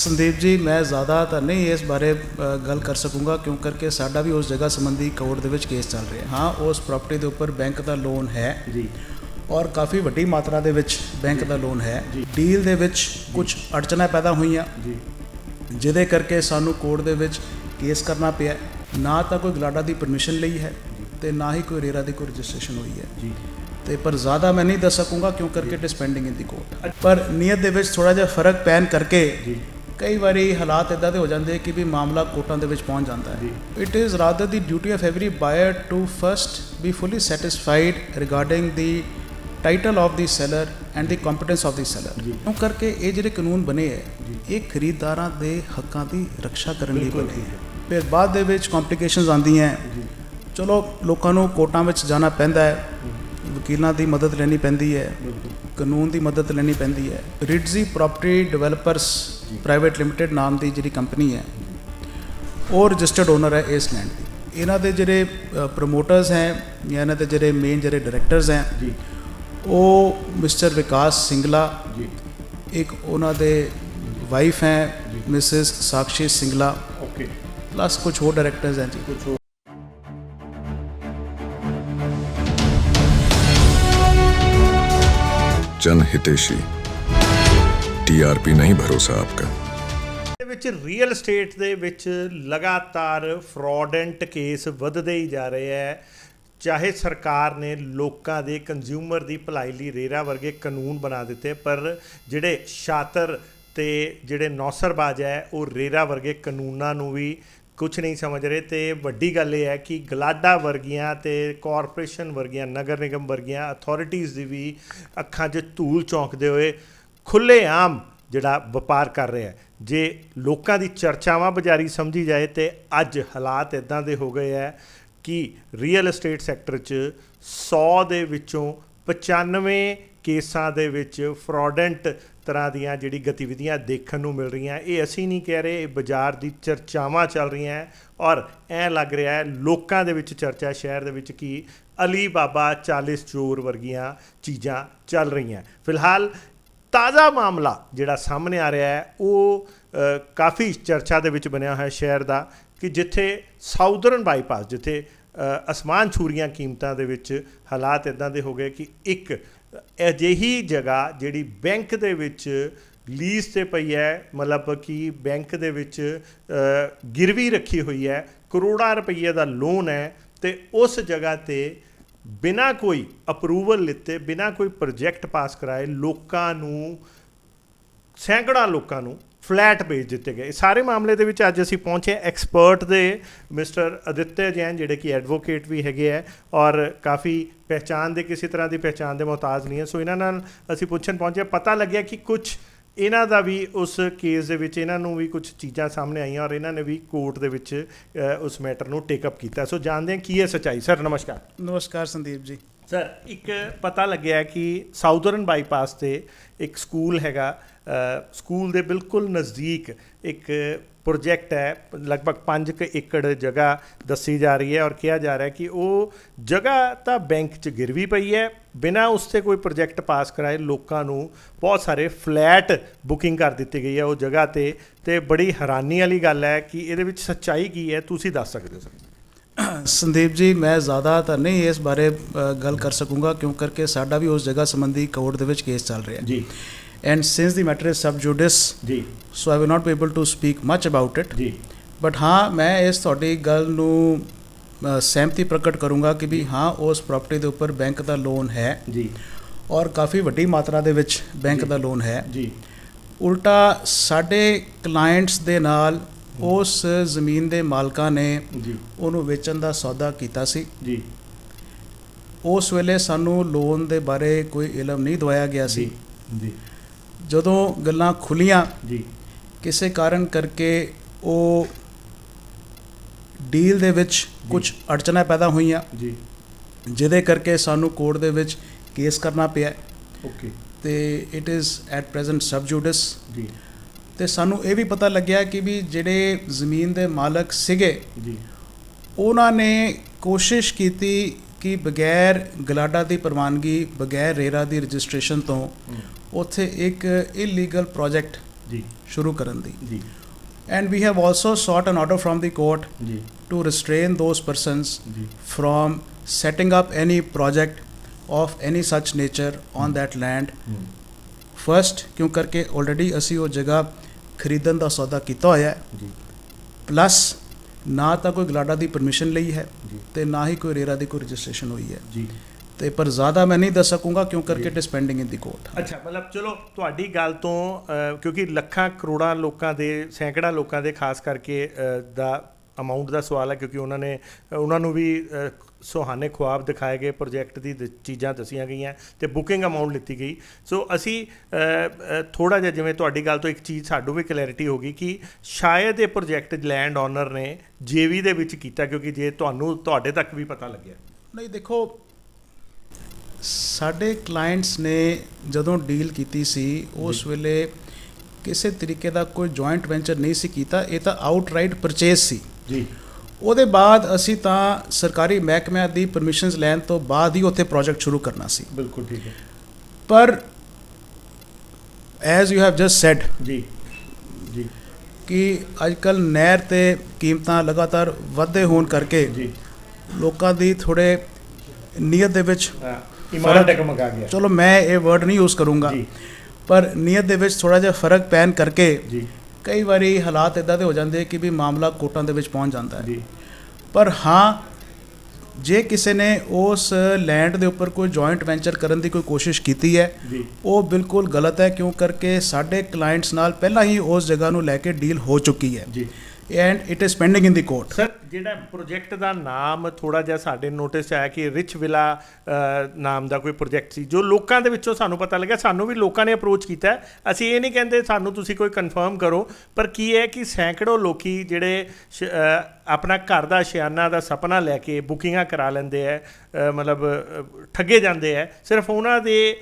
ਸੰਦੀਪ ਜੀ ਮੈਂ ਜ਼ਿਆਦਾ ਤਾਂ ਨਹੀਂ ਇਸ ਬਾਰੇ ਗੱਲ ਕਰ ਸਕੂੰਗਾ ਕਿਉਂ ਕਰਕੇ ਸਾਡਾ ਵੀ ਉਸ ਜਗ੍ਹਾ ਸੰਬੰਧੀ ਕੋਰਟ ਦੇ ਵਿੱਚ ਕੇਸ ਚੱਲ ਰਿਹਾ। ਹਾਂ ਉਸ ਪ੍ਰਾਪਰਟੀ ਦੇ ਉੱਪਰ ਬੈਂਕ ਦਾ ਲੋਨ ਹੈ ਜੀ। ਔਰ ਕਾਫੀ ਵੱਡੀ ਮਾਤਰਾ ਦੇ ਵਿੱਚ ਬੈਂਕ ਦਾ ਲੋਨ ਹੈ। ਡੀਲ ਦੇ ਵਿੱਚ ਕੁਝ ਅੜਚਣਾਂ ਪੈਦਾ ਹੋਈਆਂ। ਜੀ। ਜਿਹਦੇ ਕਰਕੇ ਸਾਨੂੰ ਕੋਰਟ ਦੇ ਵਿੱਚ ਕੇਸ ਕਰਨਾ ਪਿਆ। ਨਾ ਤਾਂ ਕੋਈ ਗਲਾਡਾ ਦੀ ਪਰਮਿਸ਼ਨ ਲਈ ਹੈ ਤੇ ਨਾ ਹੀ ਕੋਈ ਰੇਰਾ ਦੀ ਕੋਈ ਰਜਿਸਟ੍ਰੇਸ਼ਨ ਹੋਈ ਹੈ। ਜੀ। ਤੇ ਪਰ ਜ਼ਿਆਦਾ ਮੈਂ ਨਹੀਂ ਦੱਸ ਸਕੂੰਗਾ ਕਿਉਂ ਕਰਕੇ it is pending in the court ਪਰ ਨੀਅਤ ਦੇ ਵਿੱਚ ਥੋੜਾ ਜਿਹਾ ਫ਼ਰਕ ਪੈਣ ਕਰਕੇ ਜੀ। ਕਈ ਵਾਰੀ ਹਾਲਾਤ ਇਦਾਂ ਦੇ ਹੋ ਜਾਂਦੇ ਕਿ ਵੀ ਮਾਮਲਾ ਕੋਰਟਾਂ ਦੇ ਵਿੱਚ ਪਹੁੰਚ ਜਾਂਦਾ ਹੈ। It is rather the duty of every buyer to first be fully satisfied regarding the title of the seller and the competence of the seller. ਕਿਉਂ ਕਰਕੇ ਇਹ ਜਿਹੜੇ ਕਾਨੂੰਨ ਬਣੇ ਹੈ ਇਹ ਖਰੀਦਦਾਰਾਂ ਦੇ ਹੱਕਾਂ ਦੀ ਰੱਖਿਆ ਕਰਨ ਲਈ ਬਣੇ। ਹੈ। ਫਿਰ ਬਾਅਦ ਦੇ ਵਿੱਚ ਕੰਪਲਿਕੇਸ਼ਨਸ ਆਉਂਦੀਆਂ ਚਲੋ ਲੋਕਾਂ ਨੂੰ ਕੋਰਟਾਂ ਵਿੱਚ ਜਾਣਾ ਪੈਂਦਾ ਹੈ। ਵਕੀਲਾਂ ਦੀ ਮਦਦ ਲੈਣੀ ਪੈਂਦੀ ਹੈ। ਕਾਨੂੰਨ ਦੀ ਮਦਦ ਲੈਣੀ ਪੈਂਦੀ ਹੈ। ਰਿਡਜ਼ੀ ਪ੍ਰਾਪਰਟੀ ਡਿਵੈਲਪਰਸ ਪ੍ਰਾਈਵੇਟ ਲਿਮਿਟਿਡ ਨਾਮ ਦੀ ਜਿਹੜੀ ਕੰਪਨੀ ਹੈ ਉਹ ਰਜਿਸਟਰਡ ਓਨਰ ਹੈ ਇਸ ਲੈਂਡ ਦੀ। ਇਹਨਾਂ ਦੇ ਜਿਹੜੇ ਪ੍ਰੋਮੋਟਰਸ ਹੈ ਜਾਂ ਇਹਨਾਂ ਦੇ ਜਿਹੜੇ ਮੇਨ ਜਿਹੜੇ ਡਾਇਰੈਕਟਰਸ ਹੈ ਜੀ। ਉਹ ਮਿਸਟਰ ਵਿਕਾਸ ਸਿੰਗਲਾ ਜੀ। ਇੱਕ ਉਹਨਾਂ ਦੇ ਵਾਈਫ ਹੈ Mrs Sakshi Singla. Okay. Plus ਕੁਝ ਹੋਰ ਡਾਇਰੈਕਟਰਸ ਹੈ ਜੀ। ਕੁਝ ਜਨ ਹਿਤੇਸ਼ੀ। टीआरपी नहीं भरोसा आपका ਦੇ ਵਿੱਚ ਰੀਅਲ ਏਸਟੇਟ ਦੇ ਵਿੱਚ ਲਗਾਤਾਰ ਫਰਾਡੈਂਟ ਕੇਸ ਵੱਧਦੇ ਹੀ ਜਾ ਰਹੇ ਹੈ ਚਾਹੇ ਸਰਕਾਰ ਨੇ ਲੋਕਾਂ ਦੇ ਕੰਜ਼ਿਊਮਰ ਦੀ ਭਲਾਈ ਲਈ ਰੇਰਾ ਵਰਗੇ ਕਾਨੂੰਨ ਬਣਾ ਦਿੱਤੇ ਪਰ ਜਿਹੜੇ ਸ਼ਾਤਰ ਤੇ ਜਿਹੜੇ ਨੌਸਰਬਾਜ਼ ਹੈ ਉਹ ਰੇਰਾ ਵਰਗੇ ਕਾਨੂੰਨਾਂ ਨੂੰ ਵੀ ਕੁਝ ਨਹੀਂ ਸਮਝ ਰਹੇ ਤੇ ਵੱਡੀ ਗੱਲ ਇਹ ਹੈ ਕਿ ਗਲਾਡਾ ਵਰਗੀਆਂ ਤੇ ਕਾਰਪੋਰੇਸ਼ਨ ਵਰਗੀਆਂ ਨਗਰ ਨਿਗਮ ਵਰਗੀਆਂ ਅਥਾਰਟੀਆਂ ਦੀ ਵੀ ਅੱਖਾਂ 'ਚ ਧੂਲ ਚੌਂਕਦੇ ਹੋਏ ਖੁੱਲ੍ਹੇਆਮ ਜਿਹੜਾ ਵਪਾਰ ਕਰ ਰਿਹਾ ਹੈ। ਜੇ ਲੋਕਾਂ ਦੀ ਚਰਚਾਵਾਂ ਬਜ਼ਾਰੀ ਸਮਝੀ ਜਾਏ ਤੇ ਅੱਜ ਹਾਲਾਤ ਇਦਾਂ ਦੇ ਹੋ ਗਏ ਹੈ ਕਿ ਰੀਅਲ ਏਸਟੇਟ ਸੈਕਟਰ 'ਚ 100 ਦੇ ਵਿੱਚੋਂ 95 ਕੇਸਾਂ ਦੇ ਵਿੱਚ ਫਰਾਡੈਂਟ ਤਰ੍ਹਾਂ ਦੀਆਂ ਜਿਹੜੀ ਗਤੀਵਿਧੀਆਂ ਦੇਖਣ ਨੂੰ ਮਿਲ ਰਹੀਆਂ। ਇਹ ਅਸੀਂ ਨਹੀਂ ਕਹਿ ਰਹੇ, ਇਹ ਬਾਜ਼ਾਰ ਦੀ ਚਰਚਾਵਾਂ ਚੱਲ ਰਹੀਆਂ ਔਰ ਐ ਲੱਗ ਰਿਹਾ ਹੈ ਲੋਕਾਂ ਦੇ ਵਿੱਚ ਚਰਚਾ ਸ਼ਹਿਰ ਦੇ ਵਿੱਚ ਕਿ ਅਲੀ ਬਾਬਾ 40 ਚੋਰ ਵਰਗੀਆਂ ਚੀਜ਼ਾਂ ਚੱਲ ਰਹੀਆਂ। ਫਿਲਹਾਲ ਤਾਜ਼ਾ ਮਾਮਲਾ ਜਿਹੜਾ ਸਾਹਮਣੇ ਆ ਰਿਹਾ ਹੈ, ਉਹ ਕਾਫੀ ਚਰਚਾ ਦੇ ਵਿੱਚ ਬਣਿਆ ਹੋਇਆ ਸ਼ਹਿਰ ਦਾ ਕਿ ਜਿੱਥੇ ਸਾਊਦਰਨ ਬਾਈਪਾਸ, ਜਿੱਥੇ ਅਸਮਾਨ ਛੂਰੀਆਂ ਕੀਮਤਾਂ ਦੇ ਵਿੱਚ ਹਾਲਾਤ ਇਦਾਂ ਦੇ ਹੋ ਗਏ ਕਿ ਇੱਕ ਅਜਿਹੀ ਜਗ੍ਹਾ ਜਿਹੜੀ ਬੈਂਕ ਦੇ ਵਿੱਚ ਲੀਜ਼ ਤੇ ਪਈ ਹੈ, ਮਤਲਬ ਕਿ ਬੈਂਕ ਦੇ ਵਿੱਚ ਗਿਰਵੀ ਰੱਖੀ ਹੋਈ ਹੈ, ਕਰੋੜਾਂ ਰੁਪਈਏ ਦਾ ਲੋਨ ਹੈ ਤੇ ਉਸ ਜਗ੍ਹਾ ਤੇ ਬਿਨਾ ਕੋਈ ਅਪਰੂਵਲ ਲਿੱਤੇ, ਬਿਨਾ ਕੋਈ ਪ੍ਰੋਜੈਕਟ ਪਾਸ ਕਰਾਏ, ਲੋਕਾਂ ਨੂੰ, ਸੈਂਕੜਾ ਲੋਕਾਂ ਨੂੰ ਫਲੈਟ ਭੇਜ ਦਿੱਤੇ ਗਏ। ਸਾਰੇ ਮਾਮਲੇ ਦੇ ਵਿੱਚ ਅੱਜ ਅਸੀਂ ਪਹੁੰਚੇ ਐਕਸਪਰਟ ਦੇ ਮਿਸਟਰ ਅਦਿੱਤਯ ਜੈਨ, ਜਿਹੜੇ ਕਿ ਐਡਵੋਕੇਟ ਵੀ ਹੈਗੇ ਆ ਔਰ ਕਾਫੀ ਪਹਿਚਾਨ ਦੇ, ਕਿਸੇ ਤਰ੍ਹਾਂ ਦੀ ਪਹਿਚਾਨ ਦੇ ਮੁਹਤਾਜ ਨਹੀਂ ਹੈ ਸੋ ਇਹਨਾਂ ਨਾਲ ਅਸੀਂ ਪੁੱਛਣ ਪਹੁੰਚੇ ਪਤਾ ਲੱਗਿਆ ਕਿ ਕੁਝ ਇਹਨਾਂ ਦਾ ਵੀ ਉਸ ਕੇਸ ਦੇ ਵਿੱਚ ਇਹਨਾਂ ਨੂੰ ਵੀ ਕੁਝ ਚੀਜ਼ਾਂ ਸਾਹਮਣੇ ਆਈਆਂ ਔਰ ਇਹਨਾਂ ਨੇ ਵੀ ਕੋਰਟ ਦੇ ਵਿੱਚ ਉਸ ਮੈਟਰ ਨੂੰ ਟੇਕ ਅਪ ਕੀਤਾ। ਸੋ ਜਾਣਦੇ ਹਾਂ ਕੀ ਹੈ ਸੱਚਾਈ। ਸਰ ਨਮਸਕਾਰ। ਨਮਸਕਾਰ ਸੰਦੀਪ ਜੀ। ਸਰ ਇੱਕ ਪਤਾ ਲੱਗਿਆ ਕਿ ਸਾਊਦਰਨ ਬਾਈਪਾਸ ਤੇ ਇੱਕ ਸਕੂਲ ਹੈਗਾ ਸਕੂਲ ਦੇ ਬਿਲਕੁਲ ਨਜ਼ਦੀਕ ਇੱਕ ਪ੍ਰੋਜੈਕਟ ਹੈ ਲਗਭਗ 5 ਏਕੜ ਜਗ੍ਹਾ ਦੱਸੀ ਜਾ ਰਹੀ ਹੈ ਔਰ ਕਿਹਾ ਜਾ ਰਿਹਾ ਹੈ ਕਿ ਉਹ ਜਗ੍ਹਾ ਤਾਂ ਬੈਂਕ 'ਚ ਗਿਰਵੀ ਪਈ ਹੈ। ਬਿਨਾਂ ਉਸ ਤੇ ਕੋਈ ਪ੍ਰੋਜੈਕਟ ਪਾਸ ਕਰਾਏ ਲੋਕਾਂ ਨੂੰ ਬਹੁਤ ਸਾਰੇ ਫਲੈਟ ਬੁਕਿੰਗ ਕਰ ਦਿੱਤੀ ਗਈ ਹੈ ਉਹ ਜਗ੍ਹਾ ਤੇ ਤੇ ਬੜੀ ਹੈਰਾਨੀ ਵਾਲੀ ਗੱਲ ਹੈ ਕਿ ਇਹਦੇ ਵਿੱਚ ਸੱਚਾਈ ਕੀ ਹੈ ਤੁਸੀਂ ਦੱਸ ਸਕਦੇ ਹੋ ਸਰ? ਸੰਦੀਪ ਜੀ ਮੈਂ ਜ਼ਿਆਦਾ ਤਾਂ ਨਹੀਂ ਇਸ ਬਾਰੇ ਗੱਲ ਕਰ ਸਕੂੰਗਾ ਕਿਉਂ ਕਰਕੇ ਸਾਡਾ ਵੀ ਉਸ ਜਗ੍ਹਾ ਸੰਬੰਧੀ ਕੋਰਟ ਦੇ ਵਿੱਚ ਕੇਸ ਚੱਲ ਰਿਹਾ ਹੈ। ਜੀ। And since the matter is sub judice ਜੀ। So I will not be able to speak much about it ਜੀ। ਬਟ ਹਾਂ ਮੈਂ ਇਸ ਤੁਹਾਡੀ ਗੱਲ ਨੂੰ ਅ, ਸਹਿਮਤੀ ਪ੍ਰਗਟ ਕਰੂੰਗਾ ਕਿ ਵੀ ਹਾਂ ਉਸ ਪ੍ਰਾਪਰਟੀ ਦੇ ਉੱਪਰ ਬੈਂਕ ਦਾ ਲੋਨ ਹੈ ਜੀ ਔਰ ਕਾਫੀ ਵੱਡੀ ਮਾਤਰਾ ਦੇ ਵਿੱਚ ਬੈਂਕ। ਦਾ ਲੋਨ ਹੈ ਜੀ ਉਲਟਾ ਸਾਡੇ ਕਲਾਇੰਟਸ ਦੇ ਨਾਲ ਉਸ ਜ਼ਮੀਨ ਦੇ ਮਾਲਕਾਂ ਨੇ ਜੀ ਉਹਨੂੰ ਵੇਚਣ ਦਾ ਸੌਦਾ ਕੀਤਾ ਸੀ ਜੀ ਉਸ ਵੇਲੇ ਸਾਨੂੰ ਲੋਨ ਦੇ ਬਾਰੇ ਕੋਈ ਇਲਮ ਨਹੀਂ ਦਵਾਇਆ ਗਿਆ ਸੀ ਜੀ ਜਦੋਂ ਗੱਲਾਂ ਖੁੱਲੀਆਂ ਜੀ। ਕਿਸੇ ਕਾਰਨ ਕਰਕੇ ਉਹ ਡੀਲ ਦੇ ਵਿੱਚ ਕੁਝ ਅੜਚਣਾਂ ਪੈਦਾ ਹੋਈਆਂ। ਜੀ। ਜਿਹਦੇ ਕਰਕੇ ਸਾਨੂੰ ਕੋਰਟ ਦੇ ਵਿੱਚ ਕੇਸ ਕਰਨਾ ਪਿਆ। ਓਕੇ। ਤੇ it is at present sub judice ਜੀ। ਤੇ ਸਾਨੂੰ ਇਹ ਵੀ ਪਤਾ ਲੱਗਿਆ ਕਿ ਵੀ ਜਿਹੜੇ ਜ਼ਮੀਨ ਦੇ ਮਾਲਕ ਸੀਗੇ ਜੀ। ਉਹਨਾਂ ਨੇ ਕੋਸ਼ਿਸ਼ ਕੀਤੀ ਕਿ ਬਗੈਰ ਗਲਾਡਾ ਦੀ ਪ੍ਰਵਾਨਗੀ ਬਗੈਰ ਰੇਰਾ ਦੀ ਰਜਿਸਟ੍ਰੇਸ਼ਨ ਤੋਂ ਉੱਥੇ ਇੱਕ ਇਲੀਗਲ ਪ੍ਰੋਜੈਕਟ ਜੀ। ਸ਼ੁਰੂ ਕਰਨ ਦੀ। ਜੀ। And we have also sought an order from the court ਜੀ। restrain those persons ਜੀ। from setting up any project of any such nature on that land. First ਕਿਉਂ ਕਰਕੇ ਆਲਰੇਡੀ ਅਸੀਂ ਉਹ ਜਗ੍ਹਾ ਖਰੀਦਣ ਦਾ ਸੌਦਾ ਕੀਤਾ ਹੋਇਆ ਹੈ। ਜੀ। ਪਲੱਸ ਨਾ ਤਾਂ ਕੋਈ ਗਲਾਡਾ ਦੀ ਪਰਮਿਸ਼ਨ ਲਈ ਹੈ ਤੇ ਨਾ ਹੀ ਕੋਈ ਰੇਰਾ ਦੀ ਕੋਈ ਰਜਿਸਟ੍ਰੇਸ਼ਨ ਹੋਈ ਹੈ। ਜੀ। ਤੇ ਪਰ ਜ਼ਿਆਦਾ ਮੈਂ ਨਹੀਂ ਦੱਸ ਸਕੂੰਗਾ ਕਿਉਂ ਕਰਕੇ it pending in the court ਅੱਛਾ ਮਤਲਬ ਚਲੋ ਤੁਹਾਡੀ ਗੱਲ ਤੋਂ ਕਿਉਂਕਿ ਲੱਖਾਂ ਕਰੋੜਾਂ ਲੋਕਾਂ ਦੇ ਸੈਂਕੜਾ ਲੋਕਾਂ ਦੇ ਖਾਸ ਕਰਕੇ ਦਾ ਅਮਾਉਂਟ ਦਾ ਸਵਾਲ ਹੈ ਕਿਉਂਕਿ ਉਹਨਾਂ ਨੇ ਉਹਨਾਂ ਨੂੰ ਵੀ ਅ, ਸੁਹਾਣੇ ਖੁਆਬ ਦਿਖਾਏ ਗਏ ਪ੍ਰੋਜੈਕਟ ਦੀ ਚੀਜ਼ਾਂ ਦੱਸੀਆਂ ਗਈਆਂ ਤੇ ਬੁਕਿੰਗ ਅਮਾਉਂਟ ਲਿੱਤੀ ਗਈ। ਸੋ ਅਸੀਂ ਥੋੜਾ ਜਿਹਾ ਜਿਵੇਂ ਤੁਹਾਡੀ ਗੱਲ ਤੋਂ ਇੱਕ ਚੀਜ਼ ਸਾਨੂੰ ਵੀ ਕਲੈਰਿਟੀ ਹੋ ਗਈ ਕਿ ਸ਼ਾਇਦ ਇਹ ਪ੍ਰੋਜੈਕਟ ਲੈਂਡ ਓਨਰ ਨੇ ਜੇਵੀ ਦੇ ਵਿੱਚ ਕੀਤਾ ਕਿਉਂਕਿ ਜੇ ਤੁਹਾਨੂੰ ਤੁਹਾਡੇ ਤੱਕ ਵੀ ਪਤਾ ਲੱਗਿਆ। ਨਹੀਂ ਦੇਖੋ ਸਾਡੇ ਕਲਾਇੰਟਸ ਨੇ ਜਦੋਂ ਡੀਲ ਕੀਤੀ ਸੀ ਉਸ ਵੇਲੇ ਕਿਸੇ ਤਰੀਕੇ ਦਾ ਕੋਈ ਜੁਆਇੰਟ ਵੈਂਚਰ ਨਹੀਂ ਸੀ ਕੀਤਾ ਇਹ ਤਾਂ ਆਊਟਰਾਈਟ ਪਰਚੇਸ ਸੀ। ਜੀ। ਉਹਦੇ ਬਾਅਦ ਅਸੀਂ ਤਾਂ ਸਰਕਾਰੀ ਮਹਿਕਮਿਆਂ ਦੀ ਪਰਮਿਸ਼ਨਸ ਲੈਣ ਤੋਂ ਬਾਅਦ ਹੀ ਉੱਥੇ ਪ੍ਰੋਜੈਕਟ ਸ਼ੁਰੂ ਕਰਨਾ ਸੀ। ਬਿਲਕੁਲ ਠੀਕ ਹੈ। ਪਰ as you have just said ਜੀ। ਜੀ। ਕਿ ਅੱਜਕੱਲ ਨਹਿਰ ਤੇ ਕੀਮਤਾਂ ਲਗਾਤਾਰ ਵਧਦੇ ਹੋਣ ਕਰਕੇ ਜੀ। ਲੋਕਾਂ ਦੀ ਥੋੜੇ ਨੀਅਤ ਦੇ ਵਿੱਚ ਇਮਾਨ ਟਕਮਕਾ ਗਿਆ। ਚਲੋ ਮੈਂ ਇਹ ਵਰਡ ਨਹੀਂ ਯੂਜ਼ ਕਰੂੰਗਾ। ਜੀ। ਪਰ ਨੀਅਤ ਦੇ ਵਿੱਚ ਥੋੜਾ ਜਿਹਾ ਫ਼ਰਕ ਪੈਣ ਕਰਕੇ ਜੀ। ਕਈ ਵਾਰੀ ਹਾਲਾਤ ਇਦਾਂ ਦੇ ਹੋ ਜਾਂਦੇ ਕਿ ਵੀ ਮਾਮਲਾ ਕੋਰਟਾਂ ਦੇ ਵਿੱਚ ਪਹੁੰਚ ਜਾਂਦਾ ਹੈ। ਜੀ। ਪਰ ਹਾਂ ਜੇ ਕਿਸੇ ਨੇ ਉਸ ਲੈਂਡ ਦੇ ਉੱਪਰ ਕੋਈ ਜੁਆਇੰਟ ਵੈਂਚਰ ਕਰਨ ਦੀ ਕੋਈ ਕੋਸ਼ਿਸ਼ ਕੀਤੀ ਹੈ ਜੀ। ਉਹ ਬਿਲਕੁਲ ਗਲਤ ਹੈ ਕਿਉਂ ਕਰਕੇ ਸਾਡੇ ਕਲਾਇੰਟਸ ਨਾਲ ਪਹਿਲਾਂ ਹੀ ਉਸ ਜਗ੍ਹਾ ਨੂੰ ਲੈ ਕੇ ਡੀਲ ਹੋ ਚੁੱਕੀ ਹੈ। ਜੀ। And it is pending in the court sir ਜਿਹੜਾ ਪ੍ਰੋਜੈਕਟ ਦਾ ਨਾਮ ਥੋੜਾ ਜਿਹਾ ਸਾਡੇ ਨੋਟਿਸ ਆਇਆ ਕਿ ਰਿਚ ਵਿਲਾ ਨਾਮ ਦਾ ਕੋਈ ਪ੍ਰੋਜੈਕਟ ਸੀ, ਜੋ ਲੋਕਾਂ ਦੇ ਵਿੱਚੋਂ ਸਾਨੂੰ ਪਤਾ ਲੱਗਿਆ, ਸਾਨੂੰ ਵੀ ਲੋਕਾਂ ਨੇ ਅਪਰੋਚ ਕੀਤਾ। ਅਸੀਂ ਇਹ ਨਹੀਂ ਕਹਿੰਦੇ ਸਾਨੂੰ ਤੁਸੀਂ ਕੋਈ ਕਨਫਰਮ ਕਰੋ, ਪਰ ਕੀ ਹੈ ਕਿ ਸੈਂਕੜੋ ਲੋਕੀ ਜਿਹੜੇ ਸ਼- ਆਪਣਾ ਘਰ ਦਾ ਸ਼ਿਆਨਾ ਦਾ ਸੁਪਨਾ ਲੈ ਕੇ ਬੁਕਿੰਗਾਂ ਕਰਾ ਲੈਂਦੇ ਹੈ ਮਤਲਬ ਠੱਗੇ ਜਾਂਦੇ ਹੈ, ਸਿਰਫ ਉਹਨਾਂ ਦੇ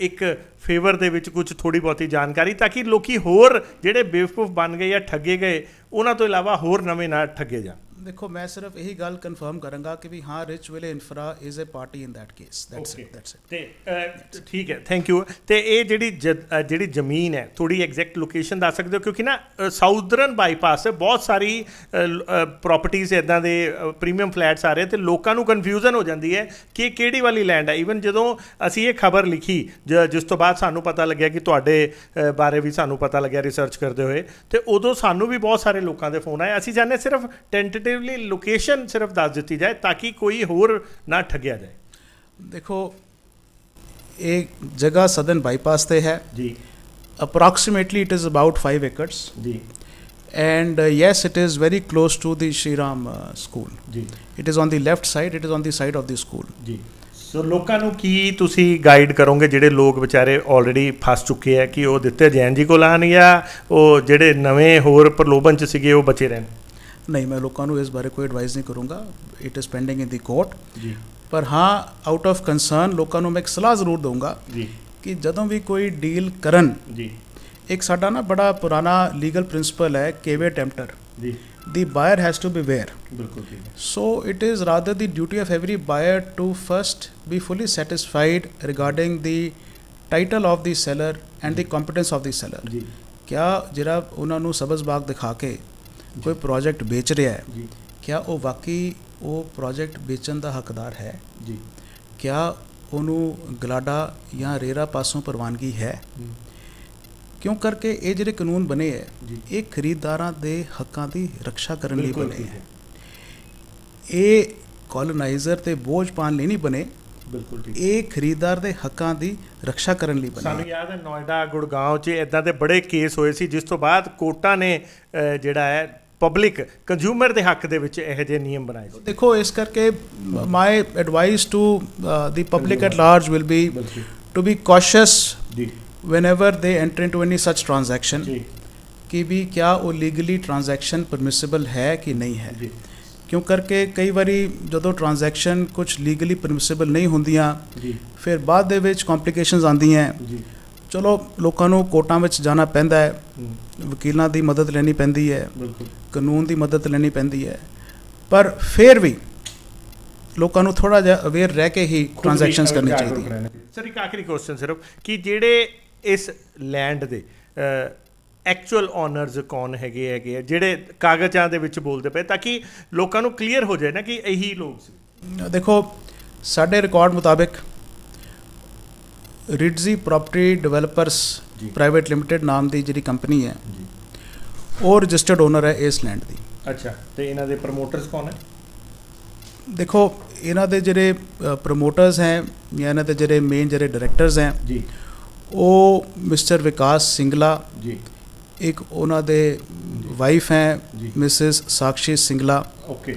ਇੱਕ ਫੇਵਰ ਦੇ ਵਿੱਚ ਕੁਝ ਥੋੜੀ ਬਹੁਤੀ ਜਾਣਕਾਰੀ ਤਾਂ ਕਿ ਲੋਕੀ ਹੋਰ ਜਿਹੜੇ ਬੇਵਕੂਫ ਬਣ ਗਏ ਜਾਂ ਠੱਗੇ ਗਏ, ਉਹਨਾਂ ਤੋਂ ਇਲਾਵਾ ਹੋਰ ਨਵੇਂ ਨਾ ਠੱਗੇ ਜਾਣ। ਦੇਖੋ ਮੈਂ ਸਿਰਫ ਇਹੀ ਗੱਲ ਕਨਫਰਮ ਕਰਾਂਗਾ ਕਿ ਵੀ ਹਾਂ Rich Ville Infra is a party in that case that's. It that's it ਤੇ ਠੀਕ ਹੈ ਥੈਂਕ ਯੂ ਤੇ ਇਹ ਜਿਹੜੀ ਜਿਹੜੀ ਜ਼ਮੀਨ ਹੈ ਥੋੜੀ ਐਗਜ਼ੈਕਟ ਲੋਕੇਸ਼ਨ ਦੱਸ ਸਕਦੇ ਹੋ? ਕਿਉਂਕਿ ਨਾ ਸਾਊਦਰਨ ਬਾਈਪਾਸ ਤੇ ਬਹੁਤ ਸਾਰੀ ਪ੍ਰਾਪਰਟੀਆਂ ਇਦਾਂ ਦੇ ਪ੍ਰੀਮੀਅਮ ਫਲੈਟਸ ਆ ਰਹੇ ਤੇ ਲੋਕਾਂ ਨੂੰ ਕਨਫਿਊਜ਼ਨ ਹੋ ਜਾਂਦੀ ਹੈ ਕਿ ਇਹ ਕਿਹੜੀ ਵਾਲੀ ਲੈਂਡ ਹੈ? ਈਵਨ ਜਦੋਂ ਅਸੀਂ ਇਹ ਖਬਰ ਲਿਖੀ ਜਿਸ ਤੋਂ ਬਾਅਦ ਸਾਨੂੰ ਪਤਾ ਲੱਗਿਆ ਕਿ ਤੁਹਾਡੇ ਬਾਰੇ ਵੀ ਸਾਨੂੰ ਪਤਾ ਲੱਗਿਆ ਰਿਸਰਚ ਕਰਦੇ ਹੋਏ ਤੇ ਉਦੋਂ ਸਾਨੂੰ ਵੀ ਬਹੁਤ ਸਾਰੇ ਲੋਕਾਂ ਦੇ ਫੋਨ ਆਏ। ਅਸੀਂ ਚਾਹੁੰਦੇ ਸਿਰਫ ਟੈਂਟੇਟਿਵਲੀ ਲੋਕੇਸ਼ਨ ਸਿਰਫ ਦੱਸ ਦਿੱਤੀ ਜਾਏ ਤਾਂ ਕਿ ਕੋਈ ਹੋਰ ਨਾ ਠੱਗਿਆ ਜਾਏ। ਦੇਖੋ ਇਹ ਜਗ੍ਹਾ ਸਦਨ ਬਾਈਪਾਸ ਤੇ ਹੈ। ਜੀ। Approximately it is about 5 acres ਜੀ। And uh, yes it is very close to the Shri Ram uh, school ਜੀ। It is on the left side it is on the side of the school ਜੀ। So ਲੋਕਾਂ ਨੂੰ ਕੀ ਤੁਸੀਂ guide ਕਰੋਗੇ ਜਿਹੜੇ ਲੋਕ ਵਿਚਾਰੇ ਆਲਰੇਡੀ ਫਸ ਚੁੱਕੇ ਆ ਕਿ ਉਹ ਦਿੱਤੇ ਜੈਨ ਜੀ ਕੋਲ ਆਣ ਜਾਂ ਉਹ ਜਿਹੜੇ ਨਵੇਂ ਹੋਰ ਪ੍ਰਲੋਭਨ ਚ ਸੀਗੇ ਉਹ ਬਚੇ ਰਹਿਣ? ਨਹੀਂ ਮੈਂ ਲੋਕਾਂ ਨੂੰ ਇਸ ਬਾਰੇ ਕੋਈ ਐਡਵਾਈਸ ਨਹੀਂ ਕਰੂੰਗਾ it is pending in the court ਜੀ ਪਰ ਹਾਂ ਆਊਟ ਆਫ ਕੰਸਰਨ ਲੋਕਾਂ ਨੂੰ ਮੈਂ ਇੱਕ ਸਲਾਹ ਜ਼ਰੂਰ ਦਊਂਗਾ ਜੀ ਕਿ ਜਦੋਂ ਵੀ ਕੋਈ ਡੀਲ ਕਰਨ ਜੀ ਇੱਕ ਸਾਡਾ ਨਾ ਬੜਾ ਪੁਰਾਣਾ ਲੀਗਲ ਪ੍ਰਿੰਸੀਪਲ ਹੈ ਕੇਵੇ ਟੈਂਪਟਰ ਜੀ the buyer has to be aware ਬਿਲਕੁਲ ਹੈ So it is rather the duty of every buyer to first be fully satisfied regarding the title of the seller and the competence of the seller. ਜੀ ਕਿਆ ਜਿਹੜਾ ਉਹਨਾਂ ਨੂੰ ਸਬਜ਼ ਬਾਗ ਦਿਖਾ ਕੇ ਕੋਈ ਪ੍ਰੋਜੈਕਟ ਵੇਚ ਰਿਹਾ ਹੈ ਜੀ। ਕਿਆ ਉਹ ਵਾਕਈ ਉਹ ਪ੍ਰੋਜੈਕਟ ਵੇਚਣ ਦਾ ਹੱਕਦਾਰ ਹੈ? ਜੀ। ਕਿਆ ਉਹਨੂੰ ਗਲਾਡਾ ਜਾਂ ਰੇਰਾ ਪਾਸੋਂ ਪ੍ਰਵਾਨਗੀ ਹੈ? ਕਿਉਂ ਕਰਕੇ ਇਹ ਜਿਹੜੇ ਕਾਨੂੰਨ ਬਣੇ ਹੈ। ਇਹ ਖਰੀਦਦਾਰਾਂ ਦੇ ਹੱਕਾਂ ਦੀ ਰੱਖਿਆ ਕਰਨ ਲਈ ਬਣੇ ਹੈ। ਇਹ ਕਲੋਨਾਈਜ਼ਰ ਤੇ ਬੋਝ ਪਾਉਣ ਲਈ ਨਹੀਂ ਬਣੇ। ਬਿਲਕੁਲ ਠੀਕ। ਇਹ ਖਰੀਦਦਾਰ ਦੇ ਹੱਕਾਂ ਦੀ ਰੱਖਿਆ ਕਰਨ ਲਈ ਬਣੇ। ਸਾਨੂੰ ਯਾਦ ਹੈ ਨੋਇਡਾ ਗੁੜਗਾਉਂ 'ਚ ਇਦਾਂ ਦੇ ਬੜੇ ਕੇਸ ਹੋਏ ਸੀ ਜਿਸ ਤੋਂ ਬਾਅਦ ਕੋਰਟਾਂ ਨੇ ਜਿਹੜਾ ਹੈ ਪਬਲਿਕ ਕੰਜ਼ਿਊਮਰ ਦੇ ਹੱਕ ਦੇ ਵਿੱਚ ਇਹੋ ਜਿਹੇ ਨਿਯਮ ਬਣਾਏ ਸੀ ਦੇਖੋ ਇਸ ਕਰਕੇ my advice to the public at large will be to be cautious ਜੀ। whenever they enter into any such transaction ਜੀ। ਕਿ ਵੀ ਕਿਆ ਉਹ ਲੀਗਲੀ ਟ੍ਰਾਂਜੈਕਸ਼ਨ ਪਰਮਿਸਿਬਲ ਹੈ ਕਿ ਨਹੀਂ ਹੈ ਜੀ ਕਿਉਂ ਕਰਕੇ ਕਈ ਵਾਰੀ ਜਦੋਂ ਟ੍ਰਾਂਜੈਕਸ਼ਨ ਕੁਝ ਲੀਗਲੀ ਪਰਮਿਸਿਬਲ ਨਹੀਂ ਹੁੰਦੀਆਂ ਜੀ ਫਿਰ ਬਾਅਦ ਦੇ ਵਿੱਚ ਕੰਪਲਿਕੇਸ਼ਨਸ ਆਉਂਦੀਆਂ ਜੀ ਚਲੋ ਲੋਕਾਂ ਨੂੰ ਕੋਰਟਾਂ ਵਿੱਚ ਜਾਣਾ ਪੈਂਦਾ ਹੈ। ਵਕੀਲਾਂ ਦੀ ਮਦਦ ਲੈਣੀ ਪੈਂਦੀ ਹੈ। ਬਿਲਕੁਲ। ਕਾਨੂੰਨ ਦੀ ਮਦਦ ਲੈਣੀ ਪੈਂਦੀ ਹੈ। ਪਰ ਫਿਰ ਵੀ ਲੋਕਾਂ ਨੂੰ ਥੋੜਾ ਜਿਹਾ ਅਵੇਅਰ ਰਹਿ ਕੇ ਹੀ ਟ੍ਰਾਂਜੈਕਸ਼ਨਸ ਕਰਨੀ ਚਾਹੀਦੀ ਹੈ। ਸਰ ਇੱਕ ਆਖਰੀ ਕੁਐਸਚਨ ਸਿਰਫ ਕਿ ਜਿਹੜੇ ਇਸ ਲੈਂਡ ਦੇ ਐਕਚੁਅਲ ਓਨਰਸ ਕੌਣ ਹੈਗੇ ਹੈਗੇ ਜਿਹੜੇ ਕਾਗਜ਼ਾਂ ਦੇ ਵਿੱਚ ਬੋਲਦੇ ਪਏ ਤਾਂ ਕਿ ਲੋਕਾਂ ਨੂੰ ਕਲੀਅਰ ਹੋ ਜਾਏ ਨਾ ਕਿ ਇਹੀ ਲੋਕ ਸੀ। ਦੇਖੋ ਸਾਡੇ ਰਿਕਾਰਡ ਮੁਤਾਬਿਕ ਰਿਡਜ਼ੀ ਪ੍ਰਾਪਰਟੀ ਡਿਵੈਲਪਰਸ ਪ੍ਰਾਈਵੇਟ ਲਿਮਟਿਡ ਨਾਮ ਦੀ ਜਿਹੜੀ ਕੰਪਨੀ ਹੈ ਉਹ ਰਜਿਸਟਰਡ ਓਨਰ ਹੈ ਇਸ ਲੈਂਡ ਦੀ। ਅੱਛਾ ਤੇ ਇਹਨਾਂ ਦੇ ਪ੍ਰੋਮੋਟਰਸ ਕੌਣ ਹੈ? ਦੇਖੋ ਇਹਨਾਂ ਦੇ ਜਿਹੜੇ ਪ੍ਰੋਮੋਟਰਸ ਹੈ ਜਾਂ ਇਹਨਾਂ ਦੇ ਜਿਹੜੇ ਮੇਨ ਜਿਹੜੇ ਡਾਇਰੈਕਟਰਸ ਹੈ ਜੀ। ਉਹ ਮਿਸਟਰ ਵਿਕਾਸ ਸਿੰਗਲਾ ਜੀ। ਇੱਕ ਉਹਨਾਂ ਦੇ ਵਾਈਫ ਹੈ ਜੀ। Mrs Sakshi Singla okay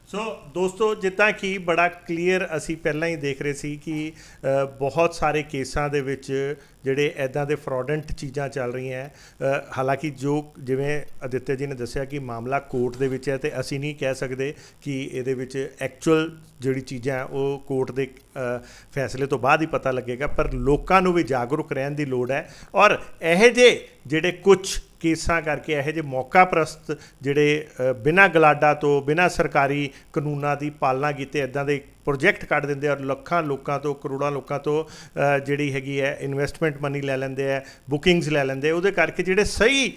so ਦੋਸਤੋ ਜਿੱਦਾਂ ਕਿ ਬੜਾ ਕਲੀਅਰ ਅਸੀਂ ਪਹਿਲਾਂ ਹੀ ਦੇਖ ਰਹੇ ਸੀ ਕਿ ਬਹੁਤ ਸਾਰੇ ਕੇਸਾਂ ਦੇ ਵਿੱਚ ਜਿਹੜੇ ਐਦਾਂ ਦੇ ਫਰਾਡੈਂਟ ਚੀਜ਼ਾਂ ਚੱਲ ਰਹੀਆਂ ਹਾਲਾਂਕਿ ਜੋ ਜਿਵੇਂ ਅਦਿੱਤਿਆ ਜੀ ਨੇ ਦੱਸਿਆ ਕਿ ਮਾਮਲਾ ਕੋਰਟ ਦੇ ਵਿੱਚ ਹੈ ਤੇ ਅਸੀਂ ਨਹੀਂ ਕਹਿ ਸਕਦੇ ਕਿ ਇਹਦੇ ਵਿੱਚ ਐਕਚੁਅਲ ਜਿਹੜੀ ਚੀਜ਼ਾਂ ਉਹ ਕੋਰਟ ਦੇ ਫੈਸਲੇ ਤੋਂ ਬਾਅਦ ਹੀ ਪਤਾ ਲੱਗੇਗਾ ਪਰ ਲੋਕਾਂ ਨੂੰ ਵੀ ਜਾਗਰੂਕ ਰਹਿਣ ਦੀ ਲੋੜ ਹੈ। ਔਰ ਇਹੋ ਜਿਹੇ ਜਿਹੜੇ ਕੁਝ ਕੇਸਾਂ ਕਰਕੇ ਇਹੋ ਜਿਹੇ ਮੌਕਾ ਪ੍ਰਸਤ ਜਿਹੜੇ ਅ, ਬਿਨਾਂ ਗਲਾਡਾ ਤੋਂ ਬਿਨਾਂ ਸਰਕਾਰੀ ਕਾਨੂੰਨਾਂ ਦੀ ਪਾਲਣਾ ਕੀਤੇ ਇਦਾਂ ਦੇ ਪ੍ਰੋਜੈਕਟ ਕੱਢ ਦਿੰਦੇ ਔਰ ਲੱਖਾਂ ਲੋਕਾਂ ਤੋਂ, ਕਰੋੜਾਂ ਲੋਕਾਂ ਤੋਂ ਜਿਹੜੀ ਹੈਗੀ ਹੈ ਇਨਵੈਸਟਮੈਂਟ ਮਨੀ ਲੈ ਲੈਂਦੇ ਆ ਬੁਕਿੰਗਸ ਲੈ ਲੈਂਦੇ ਉਹਦੇ ਕਰਕੇ ਜਿਹੜੇ ਸਹੀ